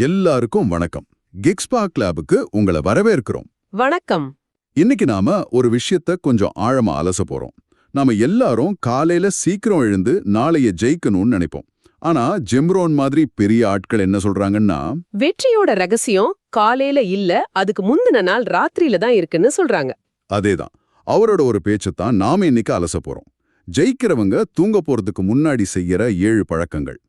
எல்லாருக்கும் வணக்கம். கிக்ஸ்பாக் லேபுக்கு உங்களை வரவேற்கிறோம். வணக்கம். இன்னைக்கு நாம ஒரு விஷயத்த கொஞ்சம் ஆழமா அலச போறோம். நாம எல்லாரும் காலையில சீக்கிரம் எழுந்து நாளைய ஜெயிக்கணும்னு நினைப்போம். ஆனா ஜெம்ரோன் மாதிரி பெரிய ஆட்கள் என்ன சொல்றாங்கன்னா வெற்றியோட ரகசியம் காலையில இல்ல அதுக்கு முந்தின நாள் ராத்திரியில தான் இருக்குன்னு சொல்றாங்க. அதேதான். அவரோட ஒரு பேச்சத்தான் நாம இன்னைக்கு அலச போறோம். ஜெயிக்கிறவங்க தூங்க போறதுக்கு முன்னாடி செய்யற ஏழு பழக்கங்கள்.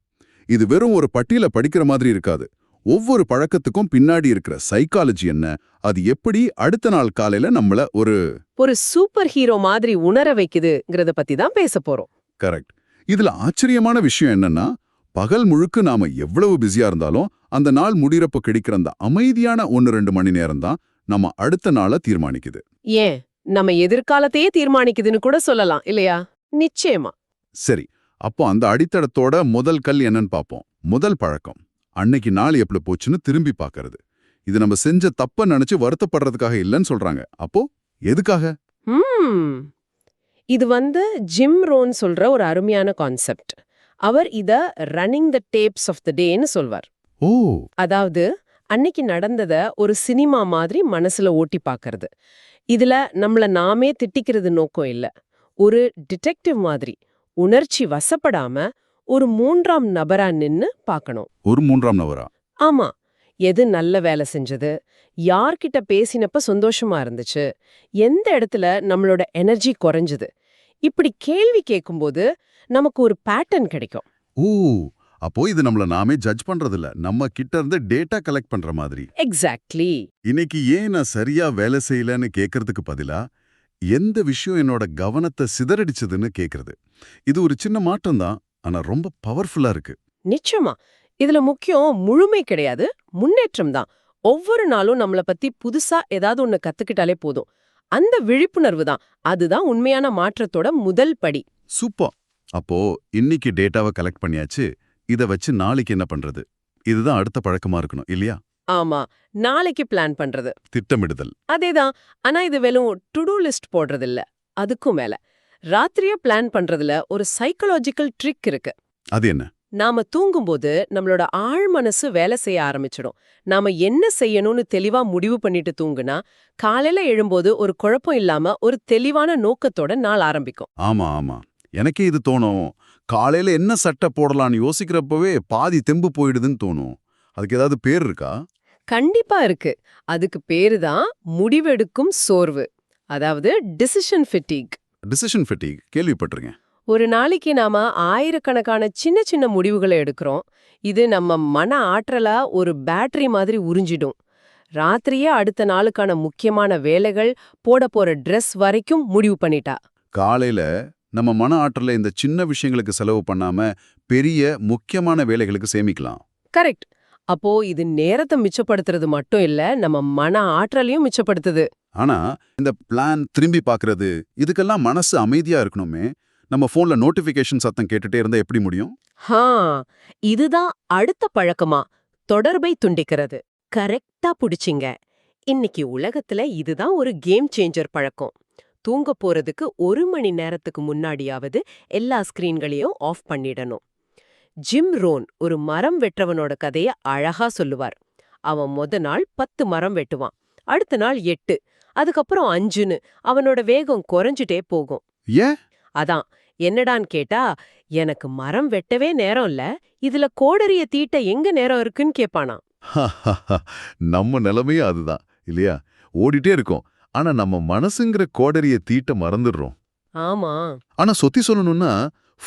இது வெறும் ஒரு பட்டியல படிக்கிற மாதிரி இருக்காது. ஒவ்வொரு பழக்கத்துக்கும் பின்னாடி இருக்கிற சைக்காலஜி என்ன? அது எப்படி அடுத்த நாள் காலையில நம்மள ஒரு ஒரு சூப்பர் ஹீரோ மாதிரி உணர வைக்குதுங்கிறத பத்தி தான் பேச போறோம். கரெக்ட் இதுல ஆச்சரியமான விஷயம் என்னன்னா பகல் முழுக்க நாம எவ்வளவு பிஸியா இருந்தாலும் அந்த நாள் முடியறப்ப கிடைக்கிற அந்த அமைதியான ஒன்னு ரெண்டு மணி நேரம் தான் நம்ம அடுத்த நாளை தீர்மானிக்குது. ஏன்? நம்ம எதிர்காலத்தையே தீர்மானிக்குதுன்னு கூட சொல்லலாம் இல்லையா? நிச்சயமா. சரி அப்போ அந்த அடித்தடத்தோட முதல் கல் என்னன்னு பார்ப்போம். முதல் பழக்கம். அன்னைக்கு நாள் எப்படி போச்சுன்னு திரும்பி பார்க்கறது. இது நம்ம செஞ்ச தப்ப நினைச்சு வருத்தப்படுறதுக்காக இல்லைன்னு சொல்றாங்க. அப்போ எதுக்காக? இது வந்து ஜிம் ரோன் சொல்ற ஒரு அருமையான கான்செப்ட். அவர் இத running the taps off the டேன்னு சொல்வார். ஓ. அதாவது அன்னைக்கு நடந்தத ஒரு சினிமா மாதிரி மனசுல ஓட்டி பார்க்கறது. இதுல நம்மள நாமே திட்டிக்கிறது நோக்கம் இல்ல. ஒரு டிடெக்டிவ் மாதிரி உணர்ச்சி வசப்படாம ஒரு மூன்றாம் நபரா நின்னு பார்க்கணும். ஒரு மூன்றாம் நவரா ஆமா. எது நல்ல வேலை செஞ்சது? யார்கிட்ட பேசினப்ப சந்தோஷமா இருந்துச்சு? எந்த இடத்துல நம்மளோட எனர்ஜி குறைஞ்சது? இப்படி கேள்வி கேட்கும்போது நமக்கு ஒரு பேட்டர்ன் கிடைக்கும். ஓ அப்போ இது நம்மள நாமே ஜட்ஜ் பண்றது இல்ல நம்ம கிட்ட இருந்து டேட்டா கலெக்ட் பண்ற மாதிரி. எக்ஸாக்ட்லி இன்னைக்கு ஏன் நான் சரியா வேலை செய்யலன்னு கேட்கறதுக்கு பதிலா எந்த விஷயம் என்னோட கவனத்தை சிதறடிச்சதுன்னு கேக்குறது. இது ஒரு சின்ன மாற்றம் தான் ஆனா ரொம்ப பவர்ஃபுல்லா இருக்கு. நிச்சயமா. இதுல முக்கியம் முழுமை கிடையாது முன்னேற்றம் தான். ஒவ்வொரு நாளும் நம்மள பத்தி புதுசா ஏதாவது ஒண்ணு கத்துக்கிட்டாலே போதும். அந்த விழிப்புணர்வு தான். அதுதான் உண்மையான மாற்றத்தோட முதல் படி. சூப்பர். அப்போ இன்னைக்கு டேட்டாவை கலெக்ட் பண்ணியாச்சு இத வச்சு நாளைக்கு என்ன பண்றது? இதுதான் அடுத்த பழக்கமா இருக்கணும் இல்லையா? ஆமா. நாளைக்கு பிளான் பண்றது. திட்டமிடுதல். அதேதான். ஆனா இது வெறும் டு டூ லிஸ்ட் போடுறது இல்ல அதுக்கும் மேல. ராத்திரியே பிளான் பண்றதுல ஒரு சைக்கலாஜிக்கல் ட்ரிக் இருக்கு. அது என்ன? நாம தூங்கும்போது நம்மளோட ஆழ் மனசு வேலை செய்ய ஆரம்பிச்சிடும். நாம என்ன செய்யணும்னு தெளிவா முடிவு பண்ணிட்டு தூங்குனா காலையில எழும்போது ஒரு குழப்பம் இல்லாம ஒரு தெளிவான நோக்கத்தோட நாள் ஆரம்பிக்கும். ஆமா ஆமா. எனக்கே இது தோணும். காலையில என்ன சட்டை போடலாம்னு யோசிக்கிறப்பவே பாதி தெம்பு போயிடுதுன்னு தோணும். அதுக்கு ஏதாவது பேர் இருக்கா? கண்டிப்பா இருக்கு. அதுக்கு பேரு தான் முடிவெடுக்கும் சோர்வு. அதாவது டிசிஷன் ஃபிட்டிக் டிசிஷன் ஃபெட்டிக் கேள்விப்பட்டிருக்கேன். ஒரு நாளைக்கு நாம ஆயிரக்கணக்கான சின்ன சின்ன முடிவுகளை எடுக்கிறோம். இது நம்ம மன ஆற்றலா ஒரு பேட்டரி மாதிரி உறிஞ்சிடும். ராத்திரியே அடுத்த நாளுக்கான முக்கியமான வேலைகள் போட போற ட்ரெஸ் வரைக்கும் முடிவு பண்ணிட்டா. காலையில நம்ம மன ஆற்றலை இந்த சின்ன விஷயங்களுக்கு செலவு பண்ணாம பெரிய முக்கியமான வேலைகளுக்கு சேமிக்கலாம். கரெக்ட் அப்போ இது நேரத்தை மிச்சப்படுத்துறது மட்டும் இல்ல நம்ம மன ஆற்றலையும் மிச்சப்படுத்துது. ஆனா இந்த பிளான் திரும்பி பார்க்கறது இதுக்கெல்லாம் மனசு அமைதியா இருக்கணுமே. நம்ம போன்ல நோட்டிபிகேஷன் சத்தம் கேட்டுட்டே இருந்தா எப்படி முடியும்? ஹா இதுதான் அடுத்த பழக்கமா. தொடர்பை துண்டிக்கிறது. கரெக்டா புடிச்சிங்க. இன்னைக்கு உலகத்துல இதுதான் ஒரு கேம் சேஞ்சர் பழக்கம். தூங்க போறதுக்கு ஒரு மணி நேரத்துக்கு முன்னாடியாவது எல்லா ஸ்கிரீன்களையும் ஆஃப் பண்ணிடணும். ஜிம் ரோன் ஒரு மரம் வெட்டுறவனோட கதைய அழகா சொல்லுவார். அவன் மொத நாள் பத்து மரம் வெட்டுவான். அடுத்த நாள் எட்டு. அதுக்கப்புறம் அஞ்சுன்னு. அவனோட வேகம் குறைஞ்சிட்டே போகும். ஏன்? அதான். என்னடான்னு கேட்டா எனக்கு மரம் வெட்டவே நேரம் இல்ல இதுல கோடரிய தீட்ட எங்க நேரம் இருக்குன்னு கேப்பானா நம்ம நிலைமையே அதுதான் இல்லையா? ஓடிட்டே இருக்கோம். ஆனா நம்ம மனசுங்கிற கோடரிய தீட்ட மறந்துடுறோம். ஆமா. ஆனா சொத்தி சொல்லணும்னா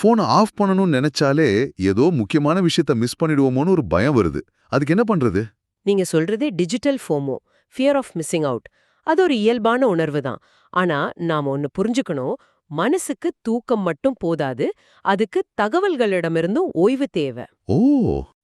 போனை ஆஃப் பண்ணணும்னு நினைச்சாலே ஏதோ முக்கியமான விஷயத்த மிஸ் பண்ணிடுவோமோன்னு ஒரு பயம் வருது. அதுக்கு என்ன பண்றது? நீங்க சொல்றதே digital FOMO. Fear of missing out அது ஒரு இயல்பான உணர்வு தான். ஆனா நாம ஒன்னு புரிஞ்சுக்கணும். மனசுக்கு தூக்கம் மட்டும் போதாது. அதுக்கு தகவல்களிடமிருந்தும் ஓய்வு தேவை. ஓ!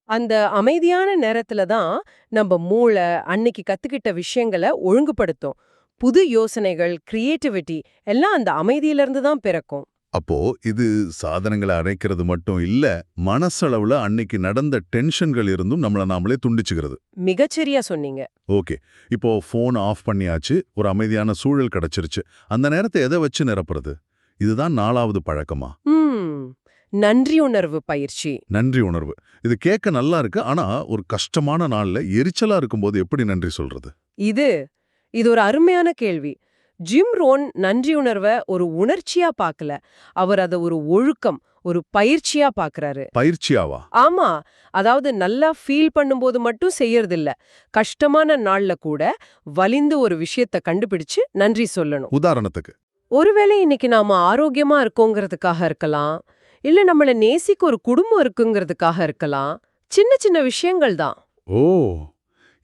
அந்த அமைதியான நேரத்துல தான் நம்ம மூளை அன்னைக்கு கத்துக்கிட்ட விஷயங்களை ஒழுங்குபடுத்தும். புது யோசனைகள் கிரியேட்டிவிட்டி எல்லாம் அந்த அமைதியிலிருந்து தான் பிறக்கும். அப்போ இது சாதனங்களை அரைக்கிறது மட்டும் இல்ல மனசளவுல அன்னைக்கு நடந்த டென்ஷன்கள் இருந்தும் நம்மள நாமளே துண்டிச்சுக்கிறது. மிகச்சரியா சொன்னீங்க. ஓகே. இப்போ ஃபோன் ஆஃப் பண்ணியாச்சு ஒரு அமைதியான சூழல் கிடைச்சிருச்சு. அந்த நேரத்தை எதை வச்சு நிரப்புறது? இதுதான் நாலாவது பழக்கமா? ம். நன்றியுணர்வு பயிற்சி. நன்றி உணர்வு. இது கேட்க நல்லா இருக்கு ஆனா ஒரு கஷ்டமான நாள்ல எரிச்சலா இருக்கும்போது எப்படி நன்றி சொல்றது? இது இது ஒரு அருமையான கேள்வி. ஜிம் ரோன் நன்றியுணர்வை ஒரு உணர்ச்சியா பார்க்கல அவர் அதை ஒரு ஒழுக்கம் ஒரு பயிற்சியா பார்க்கறாரு பயிற்சியாவா? ஆமா. அதாவது நல்லா ஃபீல் பண்ணும்போது மட்டும் செய்யறதில்ல. கஷ்டமான நாள்ல கூட வலிந்து ஒரு விஷயத்த கண்டுபிடிச்சு நன்றி சொல்லணும். உதாரணத்துக்கு. ஒருவேளை இன்னைக்கு நாம ஆரோக்கியமா இருக்கோங்கிறதுக்காக இருக்கலாம். இல்ல நம்மள நேசிக்க ஒரு குடும்பம் இருக்குங்கிறதுக்காக இருக்கலாம். சின்ன சின்ன விஷயங்கள் தான். ஓ!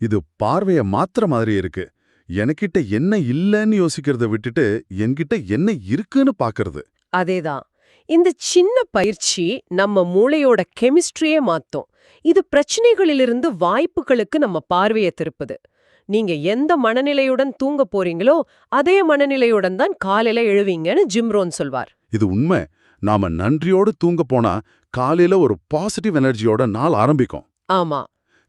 இது பார்வைய மாத்திர மாதிரி இருக்கு. எனக்கிட்ட என்ன இல்லைன்னு யோசிக்கிறத விட்டுட்டு என்கிட்ட என்ன இருக்குன்னு பாக்குறது அதேதான். இந்த சின்ன பயிற்சி நம்ம மூளையோட கெமிஸ்ட்ரியே மாத்தும். இது பிரச்சனைகளிலிருந்து வாய்ப்புகளுக்கு நம்ம பார்வையை திருப்புது. நீங்க எந்த மனநிலையுடன் தூங்க போறீங்களோ அதே மனநிலையுடன் தான் காலையில எழுவீங்கன்னு ஜிம்ரோன் சொல்வார். இது உண்மை. நாம நன்றியோடு தூங்க போனா காலையில ஒரு பாசிட்டிவ் எனர்ஜியோட நாள் ஆரம்பிக்கும். ஆமா.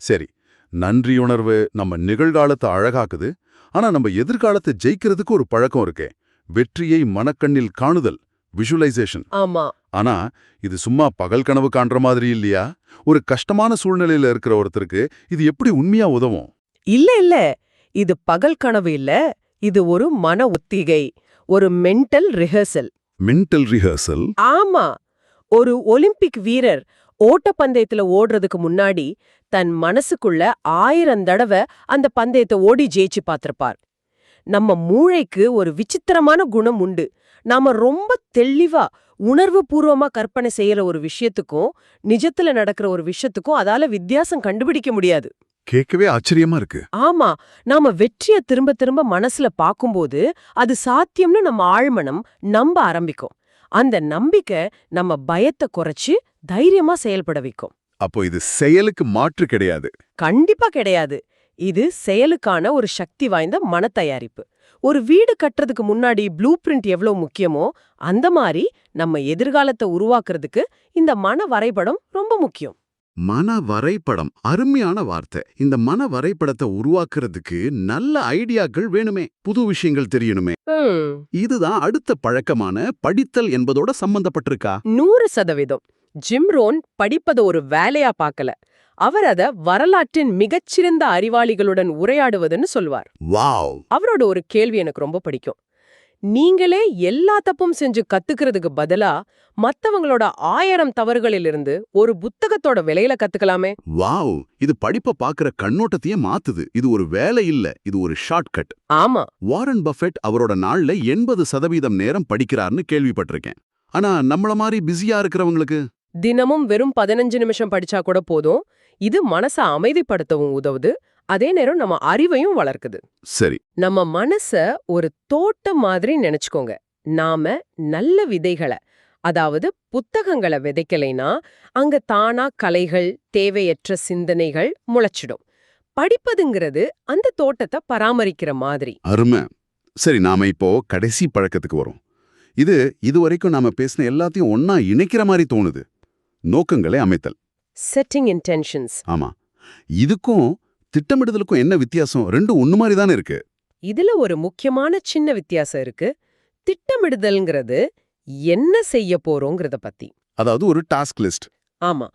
சரி நன்றியுணர்வு நம்ம நிகழ்காலத்தை அழகாக்குது. ஆனா நம்ம எதிர்காலத்தை ஜெயிக்கிறதுக்கு ஒரு பழக்கம் இருக்கே. வெற்றியை மனக்கண்ணில் காணுதல் விஷுவலைசேஷன் ஆமா. ஆனா இது சும்மா பகல் கனவு காண்ற மாதிரி இல்லையா? ஒரு கஷ்டமான சூழ்நிலையில இருக்கிற ஒருத்தருக்கு இது எப்படி உண்மையா உதவும்? இல்ல இல்ல. இது பகல் கனவு இல்ல. இது ஒரு மன ஒத்திகை ஒரு மென்டல் ரிஹர்சல் மென்டல் ரிஹர்சல் ஆமா. ஒரு ஒலிம்பிக் வீரர் ஓட்டப்பந்தயத்துல ஓடுறதுக்கு முன்னாடி தன் மனசுக்குள்ள ஆயிரம் தடவை அந்த பந்தயத்தை ஓடி ஜெயிச்சு பார்த்திருப்பார். நம்ம மூளைக்கு ஒரு விசித்திரமான குணம் உண்டு. நாம ரொம்ப தெளிவா உணர்வு பூர்வமா கற்பனை செய்யற ஒரு விஷயத்துக்கும் நிஜத்துல நடக்கிற ஒரு விஷயத்துக்கும் அதால வித்தியாசம் கண்டுபிடிக்க முடியாது. கேட்கவே ஆச்சரியமா இருக்கு. ஆமா நாம வெற்றிய திரும்ப திரும்ப மனசுல பாக்கும்போது அது சாத்தியம்னு நம்ம ஆழ்மனம் நம்ப ஆரம்பிக்கும். அந்த நம்பிக்கை நம்ம பயத்தை குறைச்சு தைரியமா செயல்பட வைக்கும். அப்போ இது செயலுக்கு மாற்று கிடையாது. கண்டிப்பா கிடையாது. இது செயலுக்கான ஒரு சக்தி வாய்ந்த மனத்தயாரிப்பு. ஒரு வீடு கட்டுறதுக்கு முன்னாடி ப்ளூ பிரிண்ட் எவ்வளவு முக்கியமோ அந்த மாதிரி நம்ம எதிர்காலத்தை உருவாக்குறதுக்கு இந்த மன வரைபடம் ரொம்ப முக்கியம். மன வரைபடம். அருமையான வார்த்தை. இந்த மன வரைபடத்தை உருவாக்குறதுக்கு நல்ல ஐடியாக்கள் வேணுமே. புது விஷயங்கள் தெரியணுமே. இதுதான் அடுத்த பழக்கமான படித்தல் என்பதோட சம்பந்தப்பட்டிருக்கா? நூறு சதவீதம். ஜிம் ரோன் படிப்பத ஒரு வேலையா பார்க்கல அவர் அத வரலாற்றின் மிகச்சிறந்த அறிவாளிகளுடன் உரையாடுவதுன்னு சொல்வார். வாவ். அவரோட ஒரு கேள்வி எனக்கு ரொம்ப பிடிக்கும். நீங்களே எல்லா தப்பும் செஞ்சு கத்துக்கிறதுக்கு பதிலா மத்தவங்களோட ஆயிரம் தவறுகளிலிருந்து ஒரு புத்தகத்தோட விலையில கத்துக்கலாமே. வாவ். இது படிப்பை பார்க்கிற கண்ணோட்டத்தையே மாத்துது. இது ஒரு வேலை இல்ல. இது ஒரு ஷார்ட்கட். ஆமா. வாரன் பஃபெட் அவரோட நாள்ல எண்பது சதவீதம் நேரம் படிக்கிறார்னு கேள்விப்பட்டிருக்கேன். ஆனா நம்மள மாதிரி பிஸியா இருக்கிறவங்களுக்கு தினமும் வெறும் பதினஞ்சு நிமிஷம் படிச்சா கூட போதும். இது மனச அமைதிப்படுத்தவும் உதவுது. அதே நேரம் நம்ம அறிவையும் வளர்க்குது. சரி. நம்ம மனச ஒரு தோட்டம் மாதிரி நினைச்சுக்கோங்க. நாம நல்ல விதைகளை அதாவது புத்தகங்களை விதைக்கலைனா அங்க தானா கலைகள் தேவையற்ற சிந்தனைகள் முளைச்சிடும். படிப்பதுங்கிறது அந்த தோட்டத்தை பராமரிக்கிற மாதிரி. அருமை. சரி நாம இப்போ கடைசி பழக்கத்துக்கு வரோம். இது இதுவரைக்கும் நாம பேசின எல்லாத்தையும் ஒன்னா இணைக்கிற மாதிரி தோணுது. நோக்கங்களை அமைத்தல். செட்டிங் இன்டென்ஷன்ஸ் ஆமா. இதுக்கும் திட்டமிடுதலுக்கும் என்ன வித்தியாசம்? ரெண்டும் ஒண்ணு மாதிரி தானே இருக்கு. இதுல ஒரு முக்கியமான சின்ன வித்தியாசம் இருக்கு. திட்டமிடுதல்ங்கிறது என்ன செய்ய போறோங்கிறத பத்தி. அதாவது ஒரு டாஸ்க் லிஸ்ட் ஆமா.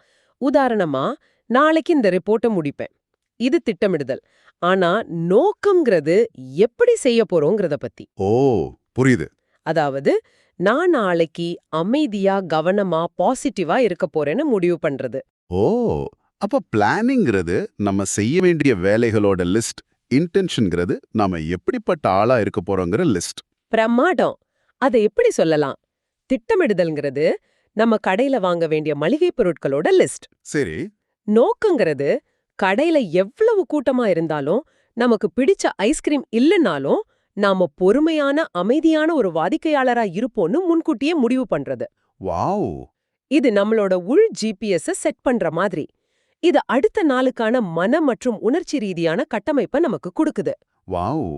உதாரணமா நாளைக்கு இந்த ரிப்போர்ட்டை முடிப்பேன். இது திட்டமிடுதல். ஆனா நோக்கம்ங்கிறது எப்படி செய்ய போறோங்கிறத பத்தி. ஓ புரியுது. அதாவது நான் நாளைக்கு அமைதியா கவனமா பாசிட்டிவா இருக்க போறேன்னு முடிவு பண்றது. ஓ அப்ப பிளானிங்கிறது நம்ம செய்ய வேண்டிய வேலைகளோட லிஸ்ட் இன்டென்ஷன்ங்கிறது நாம எப்படிப்பட்ட ஆளா இருக்க போறோங்கிற லிஸ்ட் பிரமாடம் அதை எப்படி சொல்லலாம்? திட்டமிடுதல்ங்கிறது நம்ம கடையில வாங்க வேண்டிய மளிகை பொருட்களோட லிஸ்ட் சரி. நோக்கங்கிறது கடையில எவ்வளவு கூட்டமா இருந்தாலும் நமக்கு பிடிச்ச ஐஸ்கிரீம் இல்லைனாலும் நாம பொறுமையான அமைதியான ஒரு வாடிக்கையாளரா இருப்போம்னு முன்கூட்டியே முடிவு பண்றது. வாவ்! இது நம்மளோட உள் ஜிபிஎஸ் செட் பண்ற மாதிரி. இது அடுத்த நாளுக்கான மன மற்றும் உணர்ச்சி ரீதியான கட்டமைப்பை நமக்கு கொடுக்குது. வாவ்!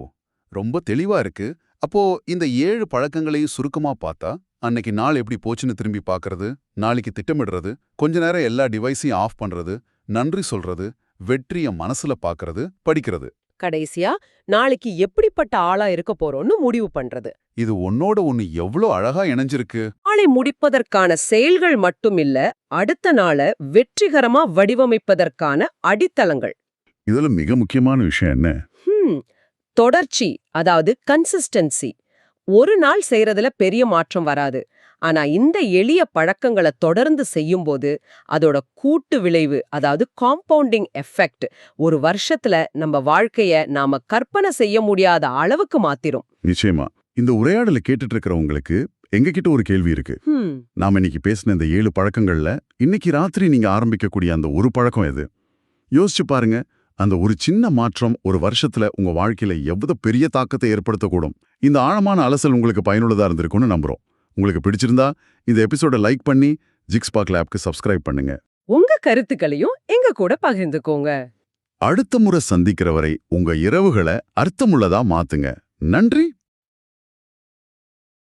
ரொம்ப தெளிவா இருக்கு. அப்போ இந்த ஏழு பழக்கங்களையும் சுருக்கமா பார்த்தா அன்னைக்கு நாள் எப்படி போச்சுன்னு திரும்பி பார்க்கறது நாளைக்கு திட்டமிடுறது கொஞ்ச நேரம் எல்லா டிவைஸையும் ஆஃப் பண்றது நன்றி சொல்றது வெற்றிய மனசுல பார்க்கறது படிக்கிறது. கடைசியா நாளைக்கு எப்படிப்பட்ட ஆளா இருக்க போறோம்னு முடிவு பண்றது. இது ஒன்னோட ஒன்னு எவ்வளோ அழகா இணைஞ்சிருக்கு. நாளை முடிப்பதற்கான செயல்கள் மட்டுமில்ல அடுத்த நாளை வெற்றிகரமா வடிவமைப்பதற்கான அடித்தளங்கள். இதுல மிக முக்கியமான விஷயம் என்ன? தொடர்ச்சி அதாவது கன்சிஸ்டன்சி ஒரு நாள் செய்யறதுல பெரிய மாற்றம் வராது. ஆனா இந்த எளிய பழக்கங்களை தொடர்ந்து செய்யும்போது அதோட கூட்டு விளைவு அதாவது காம்பவுண்டிங் எஃபெக்ட் ஒரு வருஷத்துல நம்ம வாழ்க்கைய நாம கற்பனை செய்ய முடியாத அளவுக்கு மாத்திரும். நிச்சயமா. இந்த உரையாடலை கேட்டுட்டு இருக்கிறவங்களுக்கு எங்ககிட்ட ஒரு கேள்வி இருக்கு. நாம இன்னைக்கு பேசின இந்த ஏழு பழக்கங்கள்ல இன்னைக்கு ராத்திரி நீங்க ஆரம்பிக்கக்கூடிய அந்த ஒரு பழக்கம் எது? யோசிச்சு பாருங்க. அந்த ஒரு சின்ன மாற்றம் ஒரு வருஷத்துல உங்க வாழ்க்கையில எவ்வளவு பெரிய தாக்கத்தை ஏற்படுத்தக்கூடும். இந்த ஆழமான அலசல் உங்களுக்கு பயனுள்ளதா இருந்திருக்கும்னு நம்புறோம். உங்களுக்கு பிடிச்சிருந்தா இந்த எபிசோட லைக் பண்ணி ஜிக்ஸ் பாக் லேப்க்கு சப்ஸ்கிரைப் பண்ணுங்க. உங்க கருத்துக்களையும் எங்க கூட பகிர்ந்துக்கோங்க. அடுத்த முறை சந்திக்கிற வரை உங்க இரவுகளை அர்த்தமுள்ளதா மாத்துங்க. நன்றி.